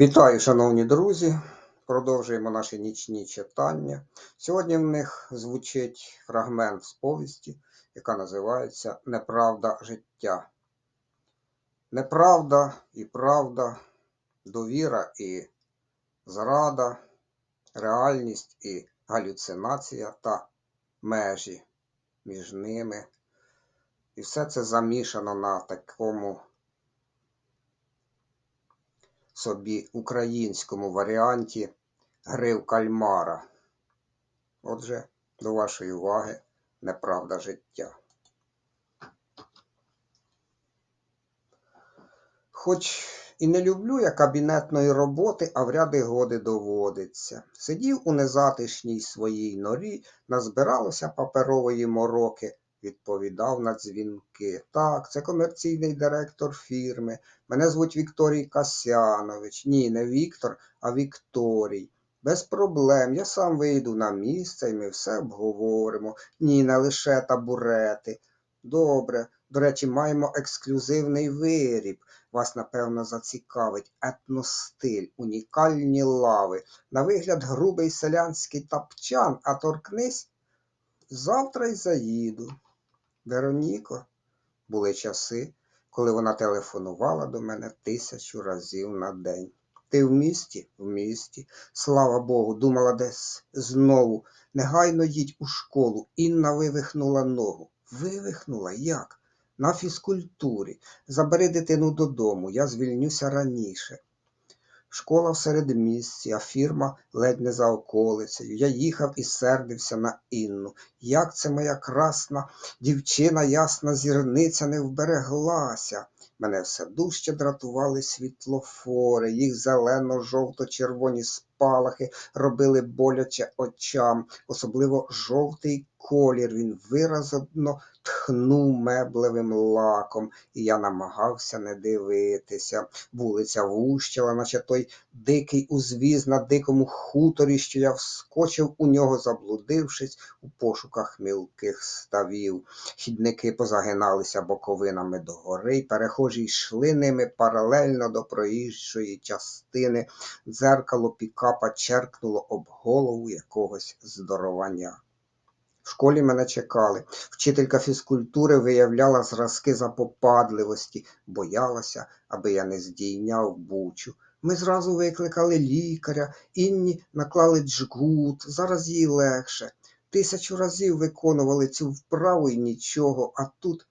Вітаю, шановні друзі! Продовжуємо наші нічні читання. Сьогодні в них звучить фрагмент з повісті, яка називається Неправда життя. Неправда і правда, довіра і зрада, реальність і галюцинація та межі між ними. І все це замішано на такому собі українському варіанті гри в кальмара. Отже, до вашої уваги неправда життя. Хоч і не люблю я кабінетної роботи, а в ряди годи доводиться. Сидів у незатишній своїй норі, назбиралося паперової мороки, відповідав на дзвінки. Так, це комерційний директор фірми. Мене звуть Вікторій Касянович. Ні, не Віктор, а Вікторій. Без проблем, я сам вийду на місце і ми все обговоримо. Ні, не лише табурети. Добре. До речі, маємо ексклюзивний виріб. Вас, напевно, зацікавить етностиль, унікальні лави. На вигляд грубий селянський тапчан, а торкнись завтра й заїду. Вероніко, були часи, коли вона телефонувала до мене тисячу разів на день. Ти в місті? В місті. Слава Богу, думала десь знову. Негайно їдь у школу. Інна вивихнула ногу. Вивихнула? Як? На фізкультурі. Забери дитину додому, я звільнюся раніше. Школа в середмісті, а фірма ледь не за околицею. Я їхав і сердився на Інну. Як це моя красна дівчина, ясна зірниця не вбереглася. Мене все дужче дратували світлофори, їх зелено-жовто-червоні спалахи робили боляче очам, особливо жовтий колір. Він виразно тхнув меблевим лаком, і я намагався не дивитися. Вулиця вущала, наче той дикий узвіз на дикому хуторі, що я вскочив у нього, заблудившись у пошуках мілких ставів. Хідники позагиналися боковинами догори, перехожі йшли ними паралельно до проїжджої частини. Дзеркало пікапа черкнуло об голову якогось здоровання. В школі мене чекали. Вчителька фізкультури виявляла зразки запопадливості, боялася, аби я не здійняв бучу. Ми зразу викликали лікаря, інні наклали джгут, зараз їй легше. Тисячу разів виконували цю вправу і нічого, а тут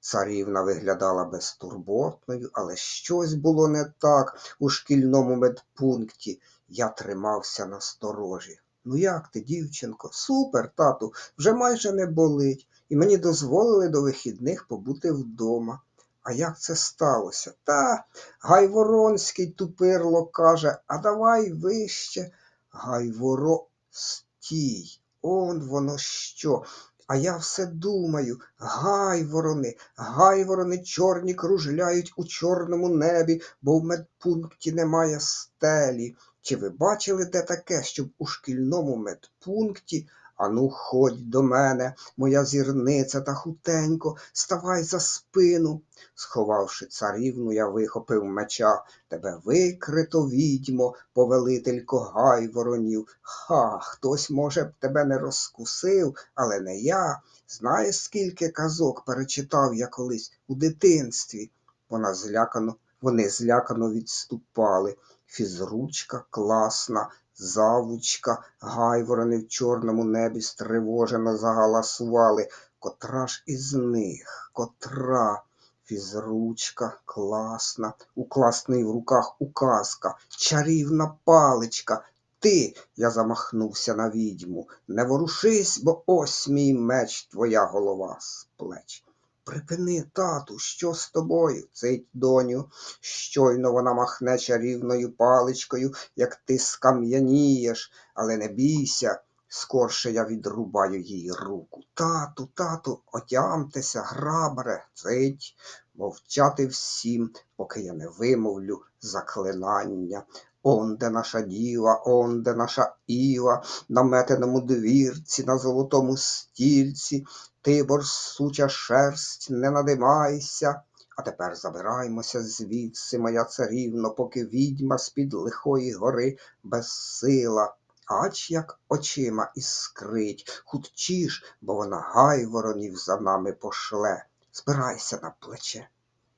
царівна виглядала безтурботною, але щось було не так у шкільному медпункті. Я тримався на сторожі. Ну як ти, дівчинко? Супер, тату, вже майже не болить, і мені дозволили до вихідних побути вдома. А як це сталося? Та Гайворонський тупирло каже, а давай вище. Гайворо, стій, он воно що. А я все думаю, гайворони, гайворони чорні кружляють у чорному небі, бо в медпункті немає стелі. Чи ви бачили де таке, щоб у шкільному медпункті? Ану, ходь до мене, моя зірниця та хутенько, ставай за спину. Сховавши царівну, я вихопив меча. Тебе викрито, відьмо, повелителько гайворонів. Ха, хтось, може, б тебе не розкусив, але не я. Знаєш, скільки казок перечитав я колись у дитинстві? Вона злякано, вони злякано відступали. Фізручка класна, завучка, гайворони в чорному небі стривожено загаласували. Котра ж із них? Котра? Фізручка, класна, у класний в руках указка, чарівна паличка. Ти, я замахнувся на відьму, не ворушись, бо ось мій меч, твоя голова з плеч. Припини, тату, що з тобою? Цить доню. Щойно вона махне чарівною паличкою, як ти скам'янієш, але не бійся, скорше я відрубаю їй руку. Тату, тату, отямтеся, грабаре, цить, мовчати всім, поки я не вимовлю заклинання. Он де наша діва, он де наша іва, на метеному двірці, на золотому стільці, Тибор, суча шерсть, не надимайся, А тепер забираймося звідси, моя царівно, поки відьма з-під лихої гори безсила. Ач як очима іскрить, хутчіш, бо вона гайворонів за нами пошле. Збирайся на плече.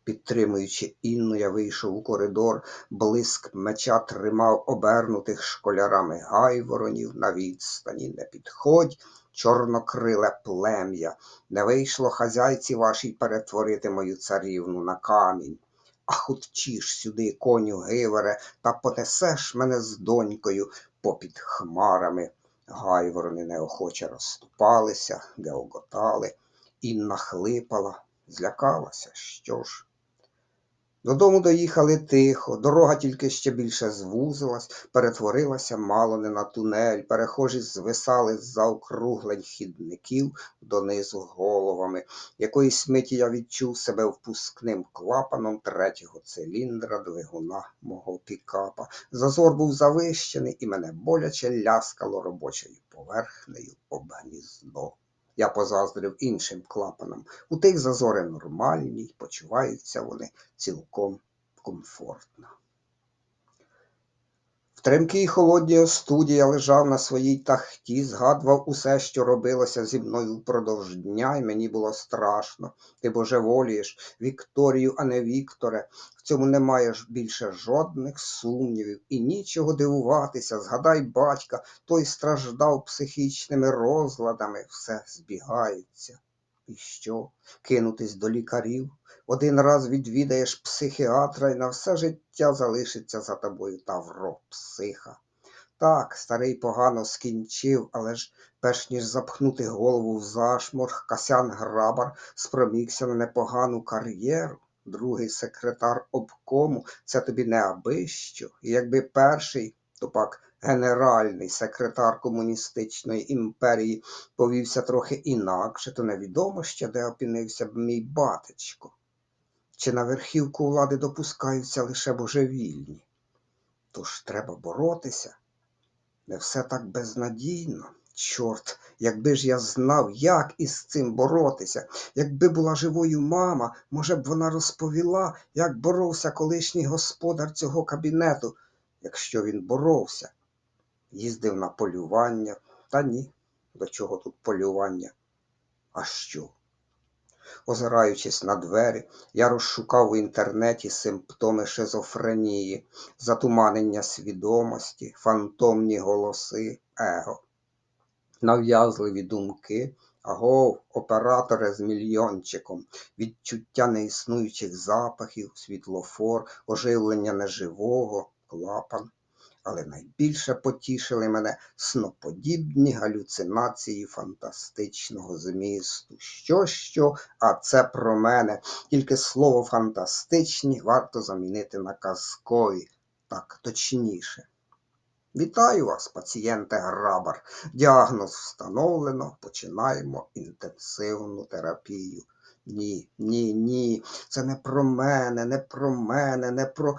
Підтримуючи Інну, я вийшов у коридор, блиск меча тримав обернутих школярами гайворонів на відстані. Не підходь, чорнокриле плем'я, не вийшло хазяйці вашій перетворити мою царівну на камінь. А хутчіш сюди, коню гивере, та понесеш мене з донькою попід хмарами. Гайворони неохоче розступалися, геоготали. Інна хлипала, злякалася, що ж. Додому доїхали тихо, дорога тільки ще більше звузилась, перетворилася мало не на тунель, перехожі звисали з заокруглень хідників донизу головами. Якоїсь миті я відчув себе впускним клапаном третього циліндра двигуна мого пікапа. Зазор був завищений, і мене боляче ляскало робочою поверхнею об гніздо. Я позаздрив іншим клапанам. У тих зазори нормальні, почуваються вони цілком комфортно. Тремкій холодній остуді я лежав на своїй тахті, згадував усе, що робилося зі мною впродовж дня, і мені було страшно. Ти божеволієш, Вікторію, а не Вікторе. В цьому немає ж більше жодних сумнівів і нічого дивуватися. Згадай батька, той страждав психічними розладами, все збігається. І що? Кинутись до лікарів? Один раз відвідаєш психіатра і на все життя залишиться за тобою тавро психа. Так, старий погано скінчив, але ж перш ніж запхнути голову в зашморг, Касян Грабар спромігся на непогану кар'єру. Другий секретар обкому це тобі не абищо. І якби перший, то пак генеральний секретар комуністичної імперії повівся трохи інакше, то невідомо ще, де опинився б мій батечко. Чи на верхівку влади допускаються лише божевільні? Тож треба боротися. Не все так безнадійно. Чорт, якби ж я знав, як із цим боротися, якби була живою мама, може б вона розповіла, як боровся колишній господар цього кабінету, якщо він боровся. Їздив на полювання, та ні, до чого тут полювання? А що? Озираючись на двері, я розшукав в інтернеті симптоми шизофренії, затуманення свідомості, фантомні голоси, его, нав'язливі думки, агов, оператори з мільйончиком, відчуття неіснуючих запахів, світлофор, оживлення неживого, клапан. Але найбільше потішили мене сноподібні галюцинації фантастичного змісту. Що, що, а це про мене. Тільки слово фантастичні варто замінити на казкові, так точніше. Вітаю вас, пацієнте Грабар. Діагноз встановлено, починаємо інтенсивну терапію. Ні, ні, ні, це не про мене, не про мене, не про.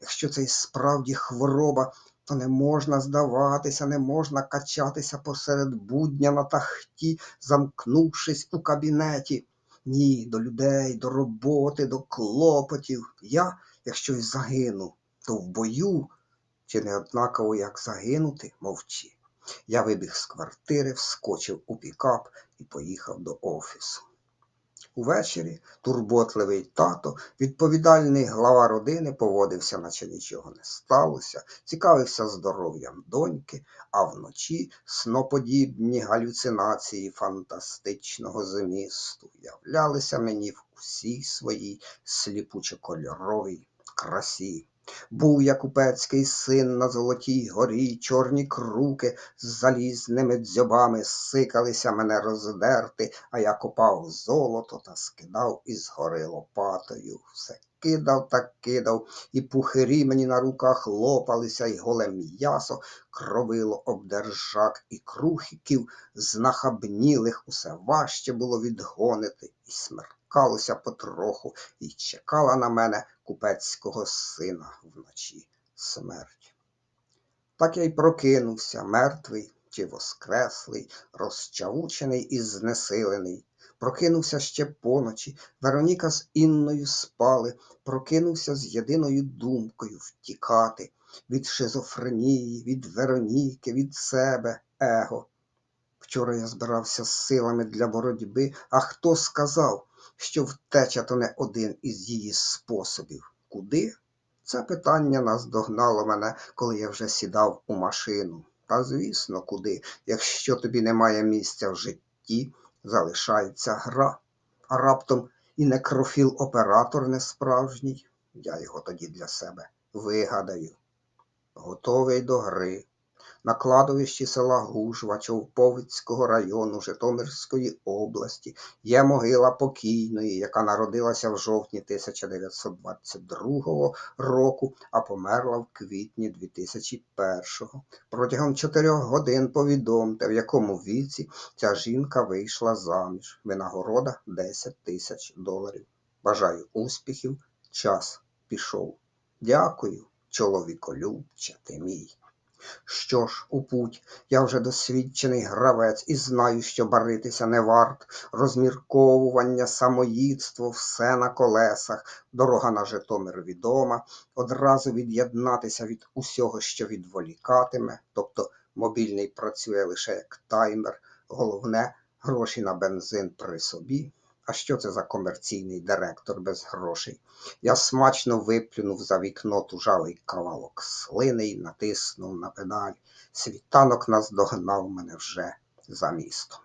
Якщо це і справді хвороба, то не можна здаватися, не можна качатися посеред будня на тахті, замкнувшись у кабінеті. Ні, до людей, до роботи, до клопотів. Я, якщо й загину, то в бою, чи не однаково як загинути, мовчи. Я вибіг з квартири, вскочив у пікап і поїхав до офісу. Увечері турботливий тато, відповідальний глава родини, поводився, наче нічого не сталося, цікавився здоров'ям доньки, а вночі сноподібні галюцинації фантастичного змісту являлися мені в усій своїй сліпучо-кольоровій красі. Був я купецький син на золотій горі, чорні круки з залізними дзьобами сикалися мене роздерти, а я копав золото та скидав із гори лопатою. Все кидав та кидав, і пухирі мені на руках лопалися, і голе м'ясо кровило об держак, і крухиків знахабнілих усе важче було відгонити, і смеркалося потроху, і чекала на мене купецького сина вночі смерть. Так я й прокинувся, мертвий чи воскреслий, розчавучений і знесилений. Прокинувся ще поночі. Вероніка з Інною спали. Прокинувся з єдиною думкою втікати від шизофренії, від Вероніки, від себе, его. Вчора я збирався з силами для боротьби, а хто сказав, що втеча то не один із її способів? Куди? Це питання наздогнало мене, коли я вже сідав у машину. Та звісно, куди, якщо тобі немає місця в житті, залишається гра. А раптом і некрофіл-оператор не справжній. Я його тоді для себе вигадаю. Готовий до гри. На кладовищі села Гужва Човповицького району Житомирської області є могила покійної, яка народилася в жовтні 1922 року, а померла в квітні 2001. Протягом чотирьох годин повідомте, в якому віці ця жінка вийшла заміж. Винагорода 10 тисяч доларів. Бажаю успіхів. Час пішов. Дякую, чоловіколюбче ти мій. Що ж, у путь, я вже досвідчений гравець і знаю, що баритися не варт, розмірковування, самоїдство, все на колесах, дорога на Житомир відома, одразу від'єднатися від усього, що відволікатиме, тобто мобільний працює лише як таймер, головне гроші на бензин при собі. А що це за комерційний директор без грошей? Я смачно виплюнув за вікно тужавий кавалок слини й натиснув на педаль. Світанок наздогнав мене вже за містом.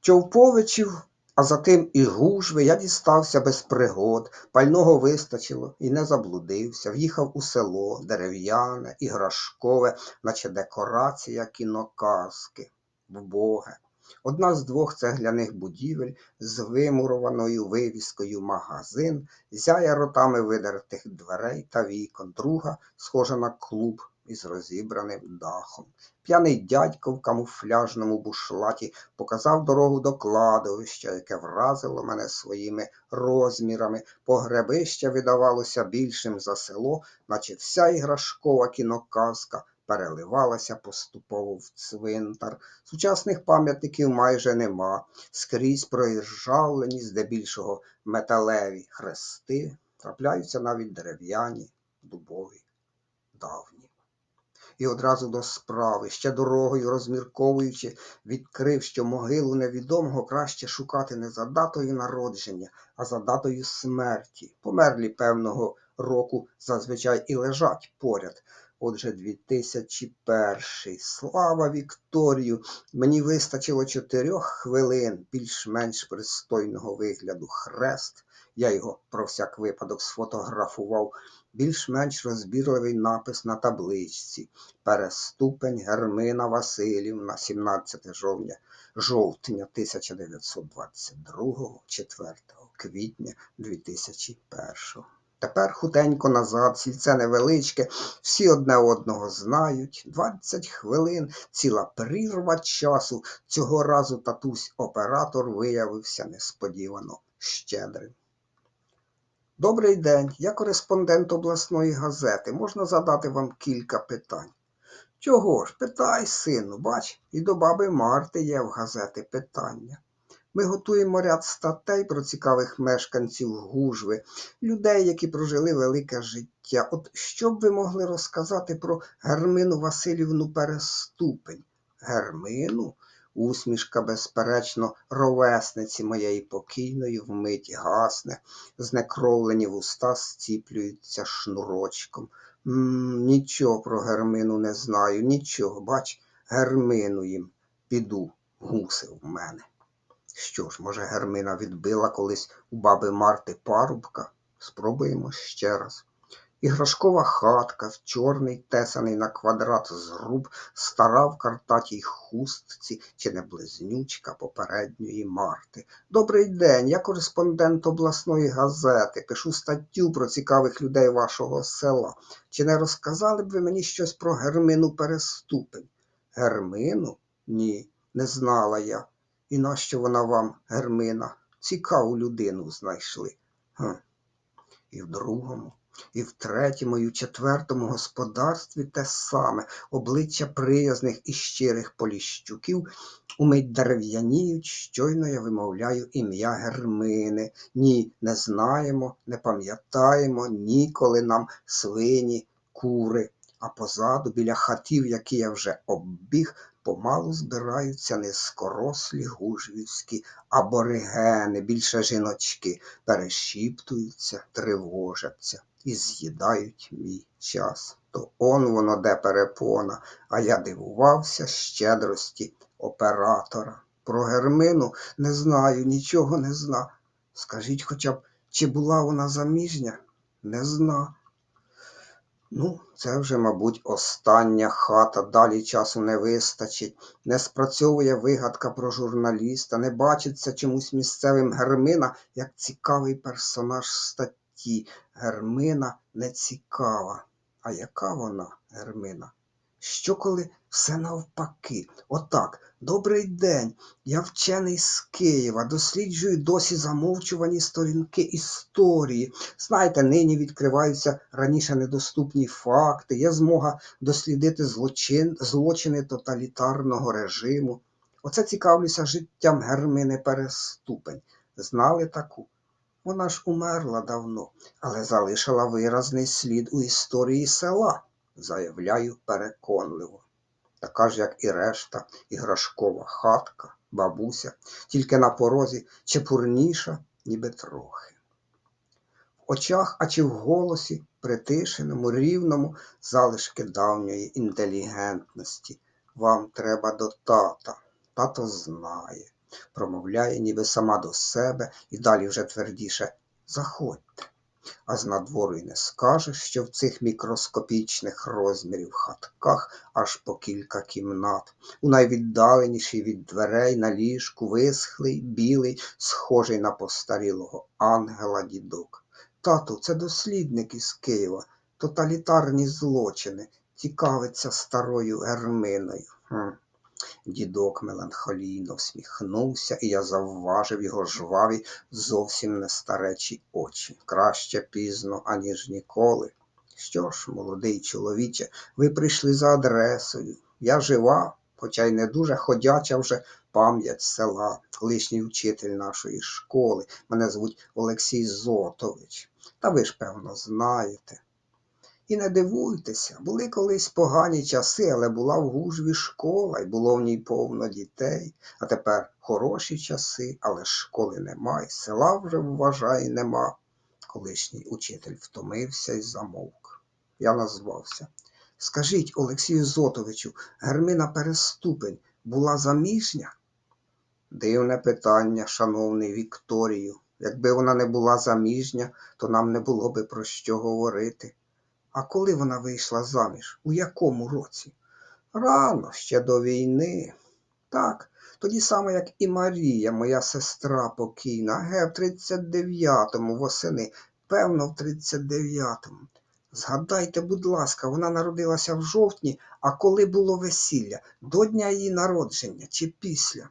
Човповичів, а затим і гужви я дістався без пригод, пального вистачило і не заблудився. В'їхав у село дерев'яне, іграшкове, наче декорація кіноказки, вбоге. Одна з двох цегляних будівель з вимурованою вивіскою магазин, зяє ротами видертих дверей та вікон, друга схожа на клуб із розібраним дахом. П'яний дядько в камуфляжному бушлаті показав дорогу до кладовища, яке вразило мене своїми розмірами. Погребище видавалося більшим за село, наче вся іграшкова кіноказка переливалася поступово в цвинтар. Сучасних пам'ятників майже нема. Скрізь проіржавлені, здебільшого металеві хрести, трапляються навіть дерев'яні, дубові, давні. І одразу до справи, ще дорогою розмірковуючи, відкрив, що могилу невідомого краще шукати не за датою народження, а за датою смерті. Померлі певного року зазвичай і лежать поряд. Отже, 2001. Слава Вікторію! Мені вистачило чотирьох хвилин більш-менш пристойного вигляду хрест. Я його про всяк випадок сфотографував. Більш-менш розбірливий напис на табличці. Переступень Гермина Васильівна, 17 жовтня, жовтня 1922, 4 квітня 2001. Тепер хутенько назад, сільце невеличке, всі одне одного знають. Двадцять хвилин, ціла прірва часу. Цього разу татусь оператор виявився несподівано щедрим. Добрий день, я кореспондент обласної газети. Можна задати вам кілька питань. Чого ж, питай, сину, бач, і до баби Марти є в газети питання. Ми готуємо ряд статей про цікавих мешканців Гужви, людей, які прожили велике життя. От що б ви могли розказати про Гермину Васильівну Переступень? Гермину? Усмішка, безперечно, ровесниці моєї покійної вмить гасне, знекровлені вуста зціплюються шнурочком. Нічого про Гермину не знаю, нічого, бач, Гермину їм піду, гусив в мене. Що ж, може, Гермина відбила колись у баби Марти парубка? Спробуємо ще раз. Іграшкова хатка, в чорний тесаний на квадрат зруб, стара в картатій хустці чи не близнючка попередньої Марти. Добрий день, я кореспондент обласної газети, пишу статтю про цікавих людей вашого села. Чи не розказали б ви мені щось про Гермину Переступень? Гермину? Ні, не знала я. І нащо вона вам, Гермина? Цікаву людину знайшли. Хм. І в другому. І в третьому, і в четвертому господарстві те саме обличчя приязних і щирих поліщуків умить дерев'яніють, щойно я вимовляю ім'я Гермини. Ні, не знаємо, не пам'ятаємо, ніколи нам свині, кури. А позаду, біля хатів, які я вже оббіг, помалу збираються низкорослі гужвівські аборигени, більше жіночки, перешіптуються, тривожаться і з'їдають мій час. То он воно де перепона, а я дивувався щедрості оператора. Про Гермину не знаю, нічого не зна. Скажіть хоча б, чи була вона заміжня? Не зна. Ну, це вже, мабуть, остання хата, далі часу не вистачить. Не спрацьовує вигадка про журналіста, не бачиться чомусь місцевим Гермина як цікавий персонаж статті. Гермина не цікава. А яка вона, Гермина? Що коли все навпаки? Отак, добрий день. Я вчений з Києва, досліджую досі замовчувані сторінки історії. Знаєте, нині відкриваються раніше недоступні факти, є змога дослідити злочин, злочини тоталітарного режиму. Оце цікавлюся життям Гермини Переступень. Знали таку? Вона ж умерла давно, але залишила виразний слід у історії села, заявляю переконливо. Така ж, як і решта, іграшкова хатка, бабуся, тільки на порозі чепурніша, ніби трохи. В очах, а чи в голосі, притишеному, рівному, залишки давньої інтелігентності. Вам треба до тата. Тато знає, промовляє ніби сама до себе і далі вже твердіше заходьте. А з надвору й не скажеш, що в цих мікроскопічних розмірів хатках аж по кілька кімнат. У найвіддаленішій від дверей на ліжку висхлий, білий, схожий на постарілого ангела дідок. Тату, це дослідник із Києва, тоталітарні злочини, цікавиться старою Ерминою. Хм. Дідок меланхолійно всміхнувся, і я завважив його жваві, зовсім не старечі очі. Краще пізно, аніж ніколи. Що ж, молодий чоловіче, ви прийшли за адресою. Я жива, хоча й не дуже ходяча вже пам'ять села, колишній вчитель нашої школи. Мене звуть Олексій Зотович. Та ви ж, певно, знаєте. І не дивуйтеся, були колись погані часи, але була в гужві школа, і було в ній повно дітей. А тепер хороші часи, але школи нема, і села вже, вважай, нема. Колишній учитель втомився і замовк. Я назвався. Скажіть, Олексію Зотовичу, Гермина Переступень була заміжня? Дивне питання, шановний Вікторію. Якби вона не була заміжня, то нам не було би про що говорити. А коли вона вийшла заміж? У якому році? Рано, ще до війни. Так, тоді саме, як і Марія, моя сестра покійна, ге, в 39-му восени, певно, в 39-му. Згадайте, будь ласка, вона народилася в жовтні, а коли було весілля? До дня її народження чи після?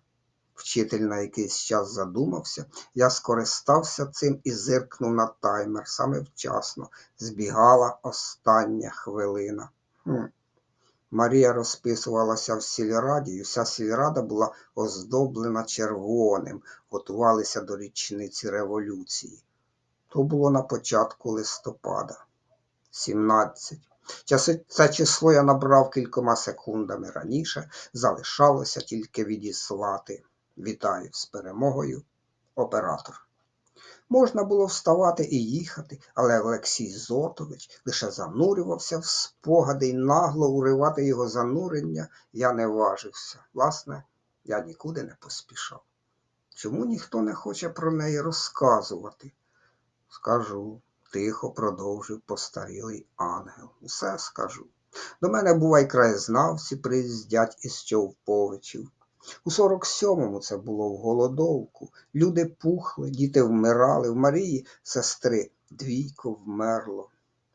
Вчитель на якийсь час задумався, я скористався цим і зиркнув на таймер саме вчасно. Збігала остання хвилина. Хм. Марія розписувалася в сільраді, і вся сільрада була оздоблена червоним, готувалися до річниці революції. То було на початку листопада. 17. Це число я набрав кількома секундами раніше, залишалося тільки відіслати. Вітаю з перемогою, оператор. Можна було вставати і їхати, але Олексій Зотович лише занурювався в спогади і нагло уривати його занурення я не важився. Власне, я нікуди не поспішав. Чому ніхто не хоче про неї розказувати? Скажу, тихо продовжив постарілий ангел. Усе скажу. До мене бувай краєзнавці приїздять із Човповичів. У 47-му це було в голодовку. Люди пухли, діти вмирали. В Марії сестри двійко вмерло.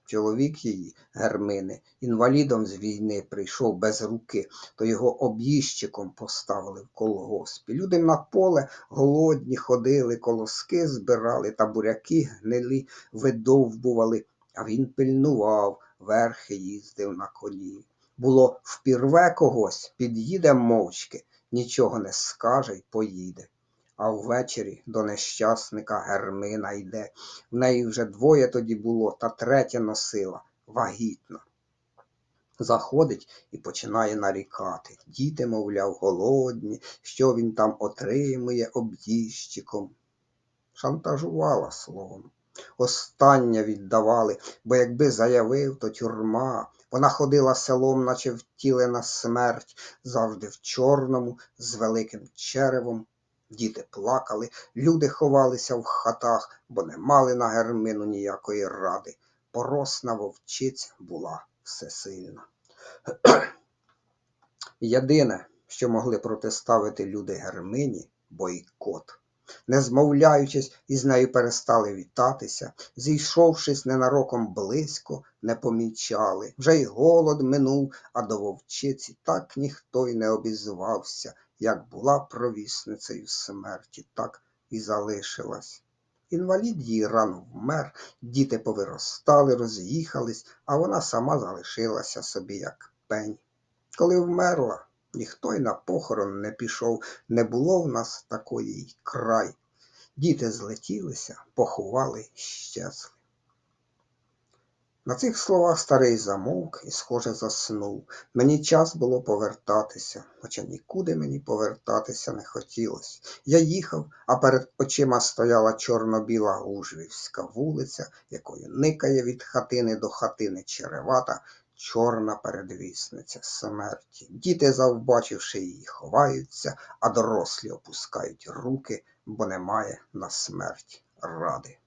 Чоловік її, Гермини, інвалідом з війни прийшов без руки, то його об'їжчиком поставили в колгоспі. Люди на поле голодні ходили, колоски збирали та буряки гнилі видовбували а він пильнував, верхи їздив на коні. Було, впірве когось, під'їде мовчки, нічого не скаже й поїде. А ввечері до нещасника Гермина йде. В неї вже двоє тоді було, та третє носила, вагітна. Заходить і починає нарікати. Діти, мовляв, голодні, що він там отримує об'їжджиком. Шантажувала словом. Остання віддавали, бо якби заявив, то тюрма. Вона ходила селом, наче втілена смерть, завжди в чорному, з великим черевом. Діти плакали, люди ховалися в хатах, бо не мали на гермину ніякої ради. Поросна вовчиця була всесильна. Єдине, що могли протиставити люди Гермині бойкот. Не змовляючись, із нею перестали вітатися, зійшовшись ненароком близько, не помічали. Вже й голод минув, а до вовчиці так ніхто й не обізвався, як була провісницею смерті, так і залишилась. Інвалід її рано вмер, діти повиростали, роз'їхались, а вона сама залишилася собі як пень. Коли вмерла, ніхто й на похорон не пішов, не було в нас такої й край. Діти злетілися, поховали щезли. На цих словах старий замовк і, схоже, заснув. Мені час було повертатися, хоча нікуди мені повертатися не хотілося. Я їхав, а перед очима стояла чорно-біла Гужвівська вулиця, якою никає від хатини до хатини черевата, чорна передвісниця смерті. Діти, завбачивши її, ховаються, а дорослі опускають руки, бо немає на смерть ради.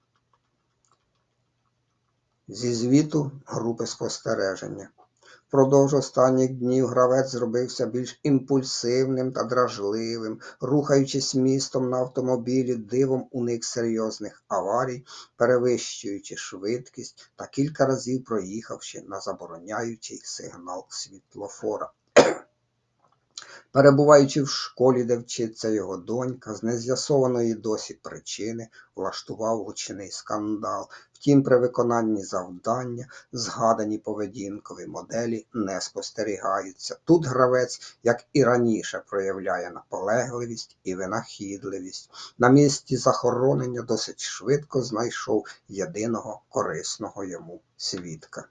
Зі звіту групи спостереження. Впродовж останніх днів гравець зробився більш імпульсивним та дражливим, рухаючись містом на автомобілі, дивом уник серйозних аварій, перевищуючи швидкість та кілька разів проїхавши на забороняючий сигнал світлофора. Перебуваючи в школі, де вчиться його донька, з нез'ясованої досі причини влаштував гучний скандал. Втім, при виконанні завдання згадані поведінкові моделі не спостерігаються. Тут гравець, як і раніше, проявляє наполегливість і винахідливість. На місці захоронення досить швидко знайшов єдиного корисного йому свідка.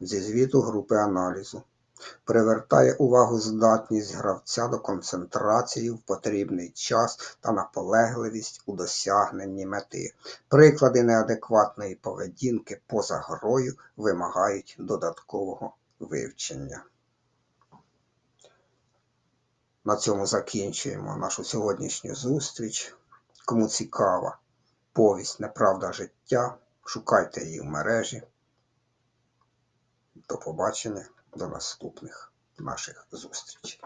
Зі звіту групи аналізу привертає увагу здатність гравця до концентрації в потрібний час та наполегливість у досягненні мети. Приклади неадекватної поведінки поза грою вимагають додаткового вивчення. На цьому закінчуємо нашу сьогоднішню зустріч. Кому цікава повість Неправда життя, шукайте її в мережі. До побачення, до наступних наших зустрічей.